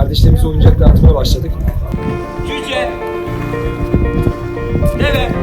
Kardeşlerimize oyuncak dağıtmaya başladık. Cüce. Deve.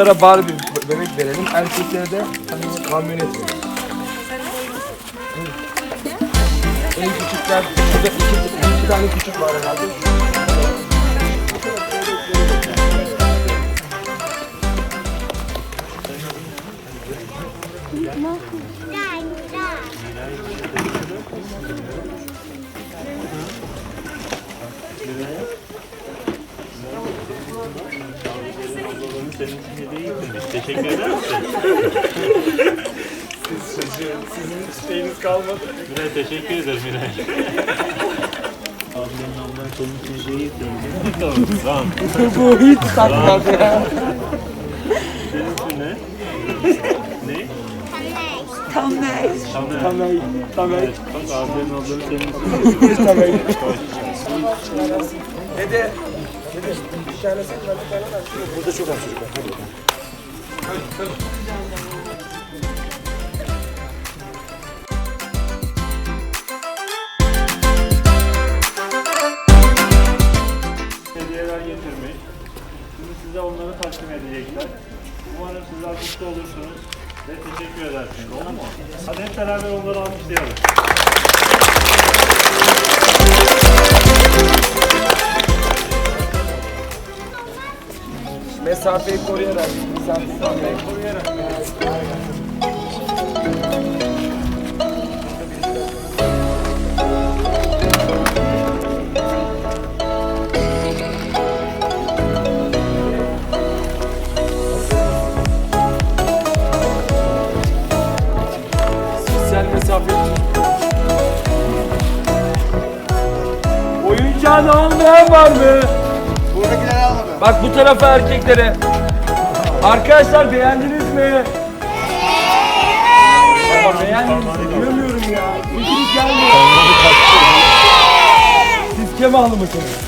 Kızlara Barbie bebek verelim, erkeklere de hani kamyonet verelim. En küçükler, şurada iki, iki tane küçük var herhalde. Hediye gitmemiş. Teşekkür eder misin? Sizin şeyiniz kalmadı. Miray teşekkür ederim Miray. Abinin ablan senin için getirmiş. tamam. Tamam. Bu hiç takmadı ya. Senin ne? ne? Tamer. Tamam, tamam. Evet, bak abinin ablanı senin için. Tamam. Dede, Burada çok az çocuk var. Hadi bakalım. Hediyeler getirmiş. Şimdi size onları takdim edecekler. Umarım sizler mutlu olursunuz ve teşekkür edersiniz. Olur mu? Hadi hep beraber onları alkışlayalım. Mesafeyi koruyarak, mesafeyi koruyarak. Oyuncağını almayan var mı? Bak bu tarafa erkeklere. Arkadaşlar beğendiniz mi? Ama beğendiniz mi? Görmüyorum ya. Sesiniz gelmiyor. Siz Kemal'ı mısınız?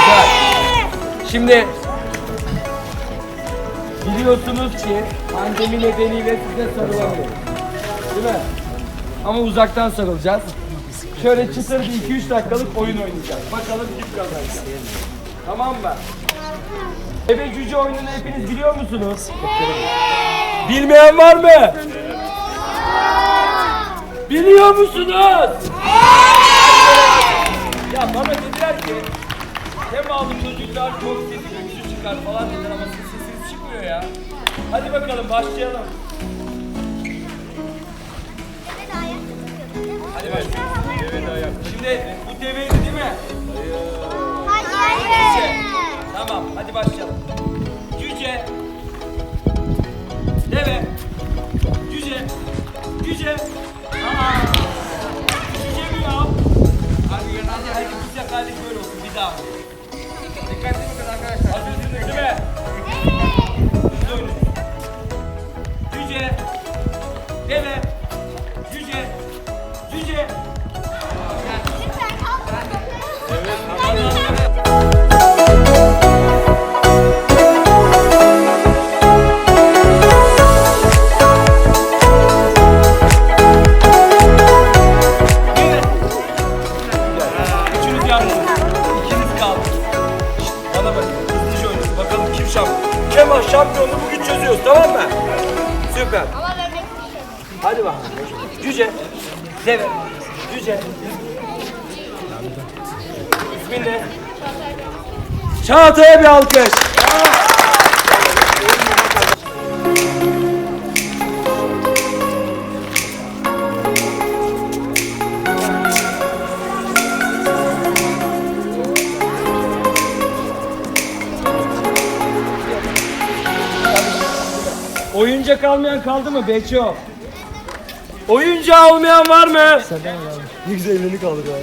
Güzel. Şimdi biliyorsunuz ki pandemi nedeniyle size sarılamıyoruz. Değil mi? Ama uzaktan sarılacağız. Şöyle çıtır bir 2-3 dakikalık oyun oynayacağız. Bakalım kim kazanacak. Tamam mı? Ebe cüce oyununu hepiniz biliyor musunuz? Bilmeyen var mı? Biliyor musunuz? Ya bana dediler ki Temalı çocuklar çok sesi güçlü çıkar falan dediler ama sizin sesiniz çıkmıyor ya. Hadi bakalım başlayalım. Hadi başlayalım. Şimdi bu deveydi değil mi? Cüce. Tamam hadi başlayalım. Cüce. Deve. Cüce. Cüce. Aa. Cüce mi ya? Hadi genelde herkes cüce kardeş böyle olsun bir daha. Çağatay'a bir alkış. Oyuncak almayan kaldı mı Beço? Oyuncağı olmayan var mı? Ne güzel elini kaldır ya.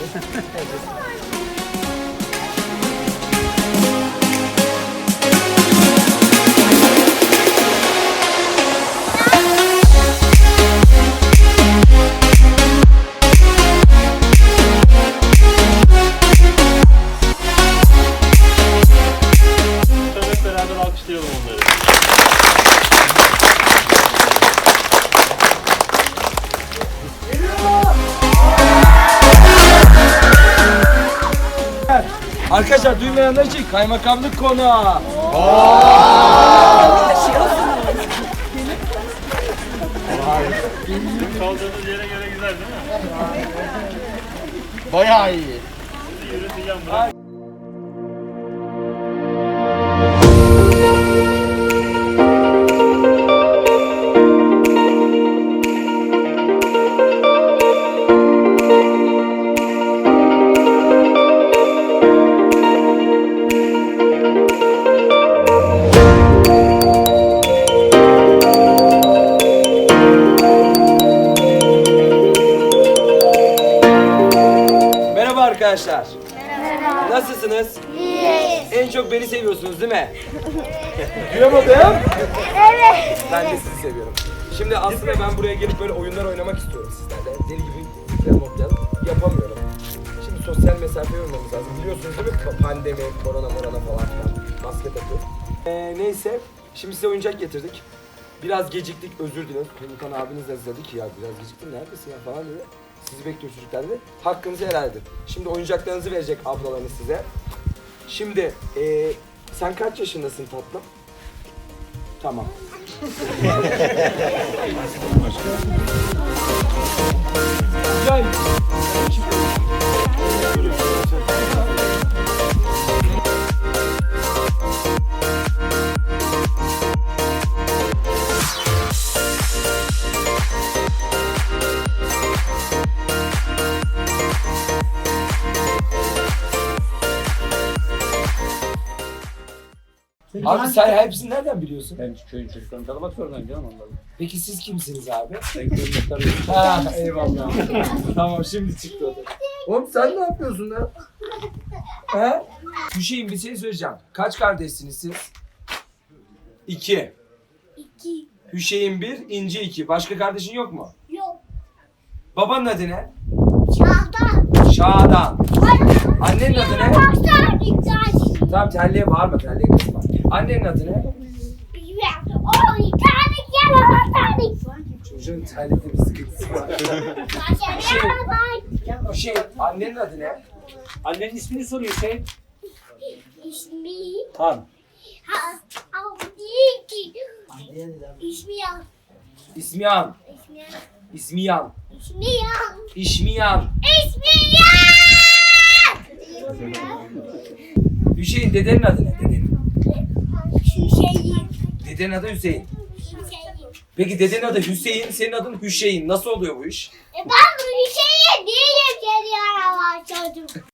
Arkadaşlar duymayanlar için kaymakamlık konağı. Kaldığınız yere göre güzel değil mi? Bayağı iyi. Yürüteceğim bırak. Merhaba arkadaşlar. Nasılsınız? En çok beni seviyorsunuz değil mi? Duyamadım. Evet. Ben de sizi seviyorum. Şimdi aslında ben buraya gelip böyle oyunlar oynamak istiyorum sizlerle. Deli gibi zıplayalım hoplayalım. Yapamıyorum. Şimdi sosyal mesafe yormamız lazım. Biliyorsunuz değil mi? Pa- Pandemi, korona morona falan filan. Maske takıyoruz. Ee, neyse. Şimdi size oyuncak getirdik. Biraz geciktik özür dilerim. Pelikan abiniz de dedi ki ya biraz geciktin neredesin ya falan dedi. Sizi bekliyor çocuklar dedi. Hakkınızı helal edin. Şimdi oyuncaklarınızı verecek ablalarınız size. Şimdi ee, sen kaç yaşındasın tatlım? Tamam. Gel. Abi sen hepsini nereden biliyorsun? Ben köyün çocuklarını tanımak zorundayım canım onları. Peki siz kimsiniz abi? Ben köyün muhtarıyım. Ha eyvallah. tamam şimdi çıktı o da. Oğlum sen ne yapıyorsun lan? He? Hüseyin bir şey söyleyeceğim. Kaç kardeşsiniz siz? İki. İki. Hüseyin bir, İnci iki. Başka kardeşin yok mu? Yok. Babanın adı ne? Çağda. Şadan. Annenin adı ne? Dikkat. Tamam terliğe bağırma terliğe kızma. Annenin adı ne? Bilmiyorum. O internet yalan Çocuğun terlikte bir sıkıntısı var. Şey. Hüseyin annenin adı ne? Annenin ismini soruyor şey. İsmi. Han. Ha. Değil ki. İsmi yan. İsmiyan. İsmi yan. İsmiyan. İsmi yan. İşmiyan. İsmi yan. Hüseyin dedenin adı ne? Dedenin. Hüseyin. Dedenin adı Hüseyin. Hüseyin. Peki dedenin adı Hüseyin, senin adın Hüseyin. Nasıl oluyor bu iş? E ben bu Hüseyin değilim geliyor ama çocuk.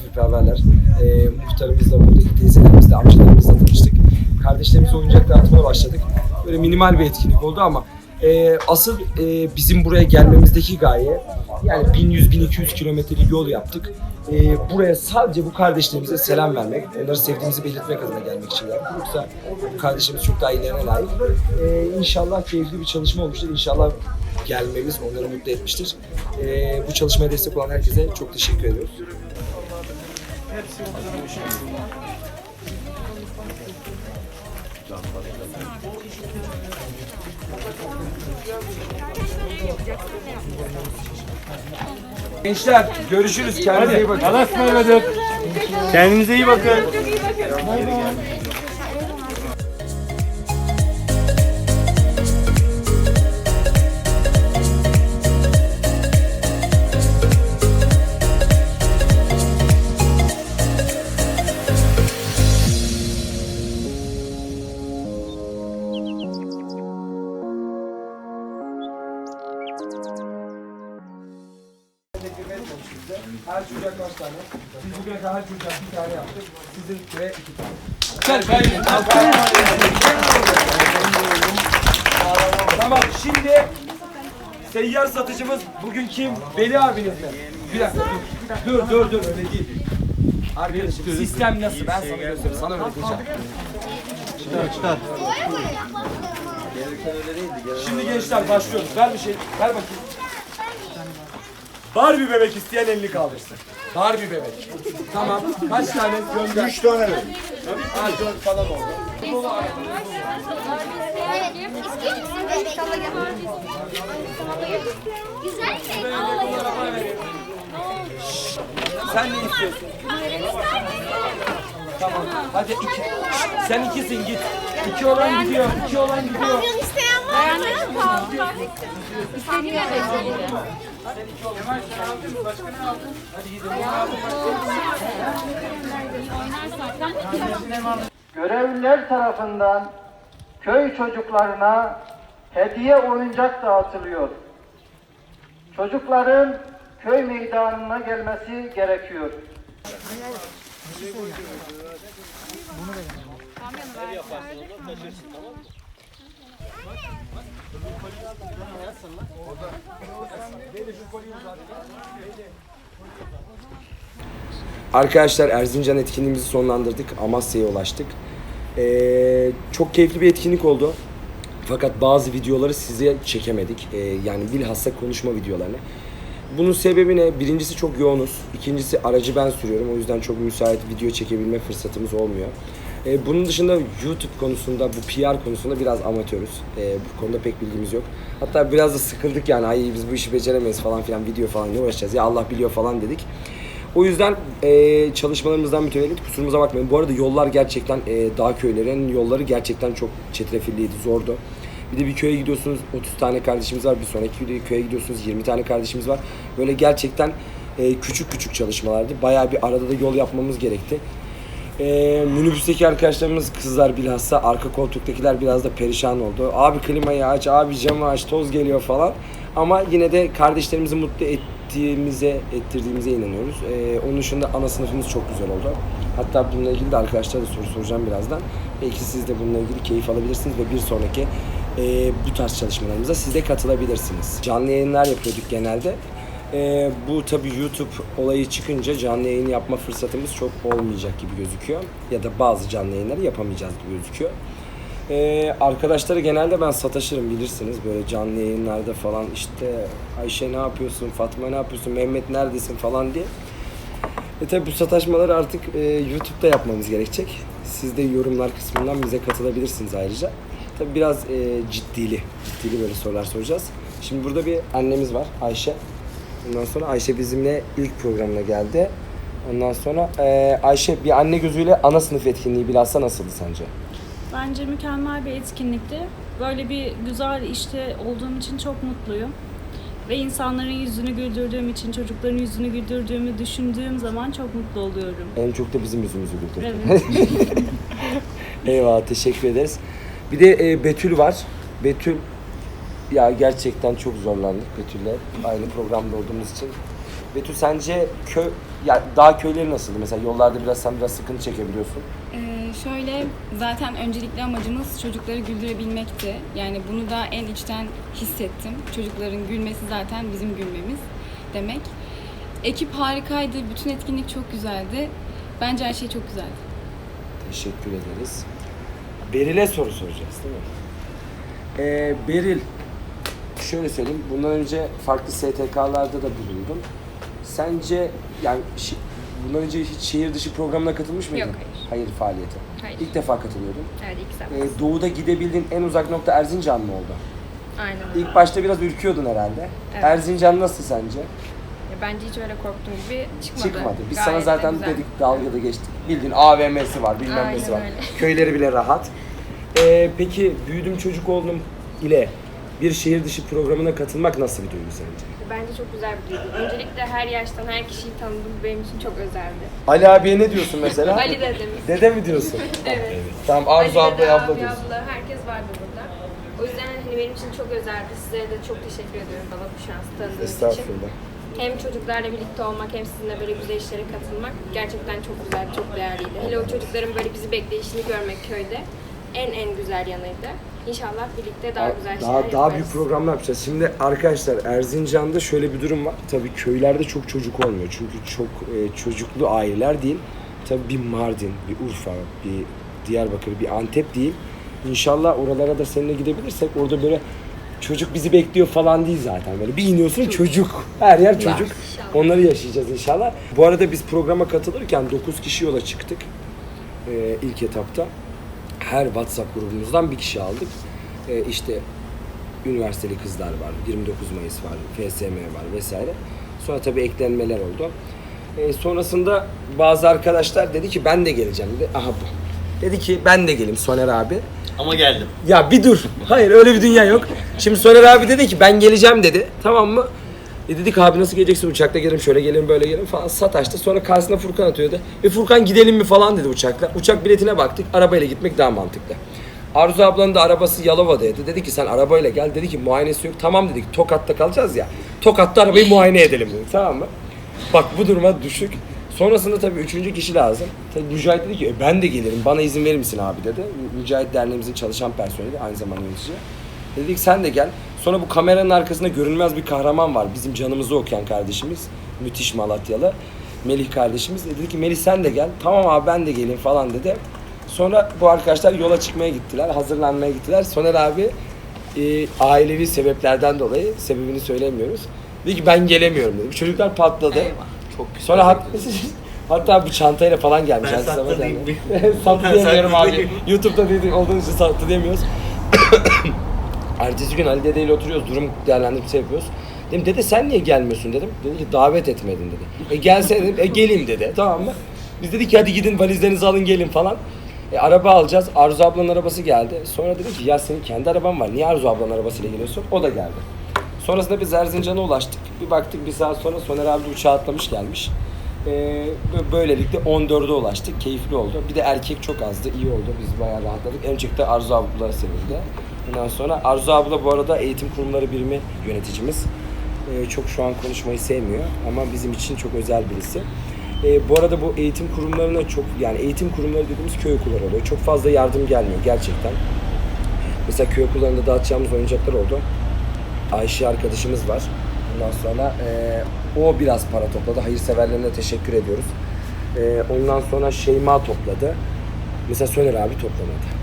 Misafirperverler. Ee, muhtarımızla, buradaki teyzelerimizle, amcalarımızla tanıştık. Kardeşlerimize oyuncak dağıtmaya başladık. Böyle minimal bir etkinlik oldu ama Ee, asıl e, bizim buraya gelmemizdeki gaye yani 1100-1200 kilometrelik yol yaptık. Ee, buraya sadece bu kardeşlerimize selam vermek, onları sevdiğimizi belirtmek adına gelmek için geldik. Yoksa bu kardeşimiz çok daha ilerine layık. Ee, inşallah keyifli bir çalışma olmuştur. İnşallah gelmemiz onları mutlu etmiştir. Ee, bu çalışmaya destek olan herkese çok teşekkür ediyoruz. Gençler görüşürüz. Kendinize iyi bakın. Allah'a ısmarladık. Kendinize iyi bakın. Her tane? Biz bugüne kadar her çocuğa bir tane yaptık. Sizin ve iki tane. Tamam şimdi seyyar satıcımız bugün kim? Veli abiniz mi? Bir dakika dur. Dur dur dur öyle değil. Arkadaşım sistem nasıl? Ben sana göstereyim. Sana öğreteceğim. Şimdi gençler başlıyoruz. Ver bir şey. Ver bakayım. Barbie bebek isteyen elini kaldırsın. Barbie bebek. Tamam. Kaç tane gönder? Üç tane verin. Ha dört falan oldu. Güzel mi? Sen ne istiyorsun? Tamam. Hadi iki. Sen ikisin git. İki olan gidiyor. İki olan gidiyor. isteyen mı? Görevliler tarafından köy çocuklarına hediye oyuncak dağıtılıyor. Çocukların köy meydanına gelmesi gerekiyor. Arkadaşlar Erzincan etkinliğimizi sonlandırdık. Amasya'ya ulaştık. Ee, çok keyifli bir etkinlik oldu. Fakat bazı videoları size çekemedik. Ee, yani bilhassa konuşma videolarını. Bunun sebebi ne? Birincisi çok yoğunuz. İkincisi aracı ben sürüyorum. O yüzden çok müsait video çekebilme fırsatımız olmuyor. Ee, bunun dışında YouTube konusunda, bu PR konusunda biraz amatörüz. Ee, bu konuda pek bilgimiz yok. Hatta biraz da sıkıldık yani. Ay biz bu işi beceremeyiz falan filan video falan ne uğraşacağız ya Allah biliyor falan dedik. O yüzden e, çalışmalarımızdan mütevellit kusurumuza bakmayın. Bu arada yollar gerçekten e, dağ köylerin yolları gerçekten çok çetrefilliydi, zordu. Bir de bir köye gidiyorsunuz 30 tane kardeşimiz var. Bir sonraki köye gidiyorsunuz 20 tane kardeşimiz var. Böyle gerçekten e, küçük küçük çalışmalardı. Bayağı bir arada da yol yapmamız gerekti. E, minibüsteki arkadaşlarımız kızlar bilhassa arka koltuktakiler biraz da perişan oldu. Abi klimayı aç, abi camı aç, toz geliyor falan. Ama yine de kardeşlerimizi mutlu ettiğimize, ettirdiğimize inanıyoruz. E, onun dışında ana sınıfımız çok güzel oldu. Hatta bununla ilgili de arkadaşlara da soru soracağım birazdan. Belki siz de bununla ilgili keyif alabilirsiniz ve bir sonraki e, bu tarz çalışmalarımıza siz de katılabilirsiniz. Canlı yayınlar yapıyorduk genelde. Ee, bu tabi YouTube olayı çıkınca canlı yayın yapma fırsatımız çok olmayacak gibi gözüküyor. Ya da bazı canlı yayınları yapamayacağız gibi gözüküyor. Ee, arkadaşları genelde ben sataşırım bilirsiniz böyle canlı yayınlarda falan işte Ayşe ne yapıyorsun, Fatma ne yapıyorsun, Mehmet neredesin falan diye. E tabi bu sataşmaları artık e, YouTube'da yapmamız gerekecek. Siz de yorumlar kısmından bize katılabilirsiniz ayrıca. Tabi biraz e, ciddili, ciddili böyle sorular soracağız. Şimdi burada bir annemiz var Ayşe. Ondan sonra Ayşe bizimle ilk programına geldi. Ondan sonra e, Ayşe bir anne gözüyle ana sınıf etkinliği bilhassa nasıldı sence? Bence mükemmel bir etkinlikti. Böyle bir güzel işte olduğum için çok mutluyum. Ve insanların yüzünü güldürdüğüm için, çocukların yüzünü güldürdüğümü düşündüğüm zaman çok mutlu oluyorum. En çok da bizim yüzümüzü güldürdü. Evet. Eyvallah teşekkür ederiz. Bir de e, Betül var. Betül ya gerçekten çok zorlandık Betül'le aynı programda olduğumuz için. Betül sence köy ya dağ köyleri nasıldı? Mesela yollarda biraz sen biraz sıkıntı çekebiliyorsun. Ee, şöyle zaten öncelikli amacımız çocukları güldürebilmekti. Yani bunu da en içten hissettim. Çocukların gülmesi zaten bizim gülmemiz demek. Ekip harikaydı. Bütün etkinlik çok güzeldi. Bence her şey çok güzeldi. Teşekkür ederiz. Beril'e soru soracağız değil mi? Ee, Beril, şöyle söyleyeyim. Bundan önce farklı STK'larda da bulundum. Sence yani şi- bundan önce hiç şehir dışı programına katılmış mıydın? Yok, hayır. Hayır faaliyete. Hayır. İlk defa katılıyordun. Evet ilk sefer. Ee, doğuda gidebildiğin en uzak nokta Erzincan mı oldu? Aynen öyle. İlk başta biraz ürküyordun herhalde. Evet. Erzincan nasıl sence? Ya Bence hiç öyle korktuğum gibi çıkmadı. Çıkmadı. Biz Gayet sana de zaten güzel. dedik dalgada geçtik. Bildiğin AVM'si var, bilmem Aynen nesi var. öyle. Köyleri bile rahat. Ee, peki büyüdüm çocuk oldum ile bir şehir dışı programına katılmak nasıl bir duygu sence? Bence çok güzel bir duygu. Öncelikle her yaştan her kişiyi tanıdım. Benim için çok özeldi. Ali abiye ne diyorsun mesela? Ali dedemiz. Dede mi diyorsun? Evet. Tamam Ali Arzu abla dede, abla abi, diyorsun. abla, herkes vardı burada. O yüzden hani benim için çok özeldi. Sizlere de çok teşekkür ediyorum bana bu şansı tanıdığınız için. Estağfurullah. Hem çocuklarla birlikte olmak hem sizinle böyle güzel işlere katılmak gerçekten çok güzel, çok değerliydi. Hele o çocukların böyle bizi bekleyişini görmek köyde en en güzel yanıydı. İnşallah birlikte daha güzel şeyler Daha, daha yaparız. büyük programlar yapacağız. Şimdi arkadaşlar Erzincan'da şöyle bir durum var. Tabii köylerde çok çocuk olmuyor. Çünkü çok e, çocuklu aileler değil. Tabii bir Mardin, bir Urfa, bir Diyarbakır, bir Antep değil. İnşallah oralara da seninle gidebilirsek orada böyle çocuk bizi bekliyor falan değil zaten. Böyle bir iniyorsun çocuk. Her yer çocuk. Onları yaşayacağız inşallah. Bu arada biz programa katılırken 9 kişi yola çıktık. E, ilk etapta her WhatsApp grubumuzdan bir kişi aldık. Ee, işte üniversiteli kızlar var, 29 Mayıs var, FSM var vesaire. Sonra tabii eklenmeler oldu. Ee, sonrasında bazı arkadaşlar dedi ki ben de geleceğim dedi. Aha bu. Dedi ki ben de geleyim Soner abi. Ama geldim. Ya bir dur. Hayır öyle bir dünya yok. Şimdi Soner abi dedi ki ben geleceğim dedi. Tamam mı? E dedik abi nasıl geleceksin uçakla gelirim şöyle gelirim böyle gelirim falan sataştı. Sonra karşısına Furkan atıyordu. E Furkan gidelim mi falan dedi uçakla. Uçak biletine baktık. Arabayla gitmek daha mantıklı. Arzu ablanın da arabası Yalova'daydı. Dedi ki sen arabayla gel. Dedi ki muayenesi yok. Tamam dedik Tokat'ta kalacağız ya. Tokat'ta arabayı muayene edelim dedik. Tamam mı? Bak bu duruma düşük. Sonrasında tabii üçüncü kişi lazım. Tabii Mücahit dedi ki e, ben de gelirim bana izin verir misin abi dedi. Mücahit derneğimizin çalışan personeli aynı zamanda yönetici. Dedik sen de gel. Sonra bu kameranın arkasında görünmez bir kahraman var. Bizim canımızı okuyan kardeşimiz. Müthiş Malatyalı. Melih kardeşimiz. E dedi ki Melih sen de gel. Tamam abi ben de geleyim falan dedi. Sonra bu arkadaşlar yola çıkmaya gittiler. Hazırlanmaya gittiler. Soner abi e, ailevi sebeplerden dolayı sebebini söylemiyoruz. Dedi ki ben gelemiyorum dedi. Çocuklar patladı. Çok güzel. Sonra hat, hatta bu çantayla falan gelmiş. Ben sattı Ben diyemiyorum abi. YouTube'da dedik olduğunuz için sattı diyemiyoruz. Ertesi gün Ali Dede ile oturuyoruz. Durum değerlendirmesi yapıyoruz. Dedim dede sen niye gelmiyorsun dedim. Dedi ki davet etmedin dedi. E gelsene dedim. E geleyim dedi. Tamam mı? Biz dedik ki hadi gidin valizlerinizi alın gelin falan. E, araba alacağız. Arzu ablanın arabası geldi. Sonra dedim ki ya senin kendi araban var. Niye Arzu ablanın arabasıyla geliyorsun? O da geldi. Sonrasında biz Erzincan'a ulaştık. Bir baktık bir saat sonra Soner abi uçağa atlamış gelmiş. Ee, bö- böylelikle 14'e ulaştık. Keyifli oldu. Bir de erkek çok azdı. iyi oldu. Biz bayağı rahatladık. En çok da Arzu abla sevildi. Ondan sonra Arzu abla bu arada eğitim kurumları birimi yöneticimiz. Ee, çok şu an konuşmayı sevmiyor ama bizim için çok özel birisi. Ee, bu arada bu eğitim kurumlarına çok yani eğitim kurumları dediğimiz köy okulları oluyor. Çok fazla yardım gelmiyor gerçekten. Mesela köy okullarında dağıtacağımız oyuncaklar oldu. Ayşe arkadaşımız var. Ondan sonra eee, o biraz para topladı. Hayırseverlerine teşekkür ediyoruz. Eee, ondan sonra Şeyma topladı. Mesela Soner abi toplamadı.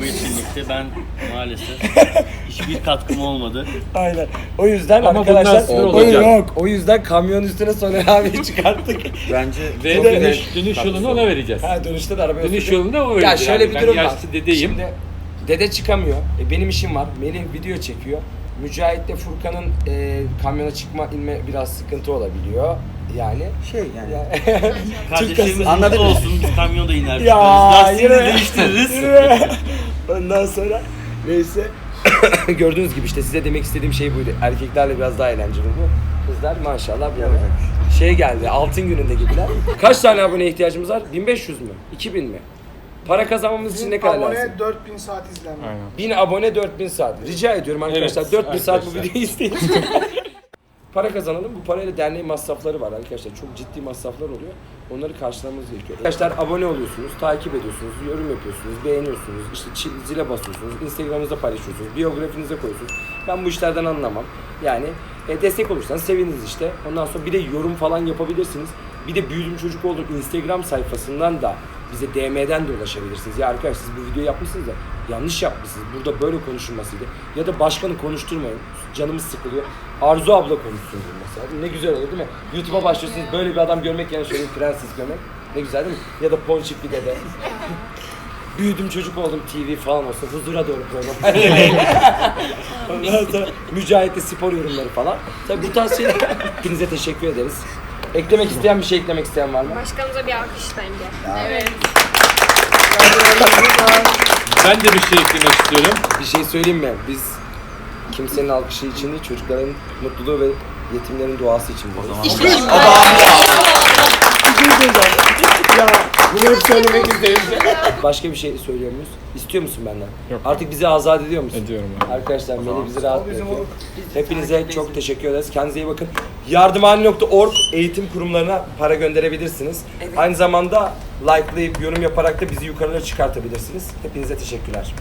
Bu etkinlikte ben maalesef hiçbir katkım olmadı. Aynen. O yüzden Ama arkadaşlar sonra o olacak. yok. O yüzden kamyon üstüne Soner abi çıkarttık. Bence Ve Çok dönüş, güzel. dönüş yolunu ona vereceğiz. ha dönüşte de arabaya Dönüş oturduk. yolunda o Ya verecek. şöyle Yani bir durum var. yaşlı dedeyim. Şimdi dede çıkamıyor. E, benim işim var. Melih video çekiyor. Mücahit'le Furkan'ın e, kamyona çıkma inme biraz sıkıntı olabiliyor. Yani şey yani. Anladın Kardeşlerimiz anladık mı? olsun biz kamyonda iner Ya çıkarız. yine Lastiğini değiştiririz. yine. Ondan sonra neyse gördüğünüz gibi işte size demek istediğim şey buydu. Erkeklerle biraz daha eğlenceli bu. Kızlar maşallah bu şey geldi altın gününde gibiler. Kaç tane abone ihtiyacımız var? 1500 mü? 2000 mi? Para kazanmamız için ne kadar lazım? Abone 4000 saat izlenme. 1000 abone 4000 saat. Rica ediyorum arkadaşlar Evet, 4000 saat bu arkadaşlar. videoyu izleyin. Para kazanalım. Bu parayla derneğin masrafları var arkadaşlar. Çok ciddi masraflar oluyor. Onları karşılamamız gerekiyor. Arkadaşlar abone oluyorsunuz, takip ediyorsunuz, yorum yapıyorsunuz, beğeniyorsunuz, işte zile basıyorsunuz, Instagram'ınızda paylaşıyorsunuz, biyografinize koyuyorsunuz. Ben bu işlerden anlamam. Yani e, destek olursanız seviniriz işte. Ondan sonra bir de yorum falan yapabilirsiniz. Bir de Büyüdüm Çocuk Oldum Instagram sayfasından da bize DM'den de ulaşabilirsiniz. Ya arkadaş siz bu videoyu yapmışsınız da yanlış yapmışsınız. Burada böyle konuşulmasıydı. Ya da başkanı konuşturmayın. Canımız sıkılıyor. Arzu abla konuşsun mesela. Ne güzel olur değil mi? YouTube'a başlıyorsunuz böyle bir adam görmek yani şöyle bir prenses görmek. Ne güzel değil mi? Ya da Ponçik bir dede. Büyüdüm çocuk oldum TV falan olsa huzura doğru program. Ondan sonra Mücahit'te spor yorumları falan. Tabii bu tarz şeyler. Hepinize teşekkür ederiz. Eklemek isteyen bir şey eklemek isteyen var mı? Başkanımıza bir alkış bence. Evet. Ben de bir şey eklemek istiyorum. Bir şey söyleyeyim mi? Biz kimsenin alkışı için değil, çocukların mutluluğu ve yetimlerin duası için buradayız. ya bunu hep söylemek istedim. Başka bir şey söylüyor muyuz? İstiyor musun benden? Yok. Artık bizi azat ediyor musun? Ediyorum Arkadaşlar Melih bizi rahat bırakıyor. Hepinize çok teşekkür ederiz. Kendinize iyi bakın. Yardımhane.org eğitim kurumlarına para gönderebilirsiniz. Aynı zamanda likelayıp yorum yaparak da bizi yukarılara çıkartabilirsiniz. Hepinize teşekkürler.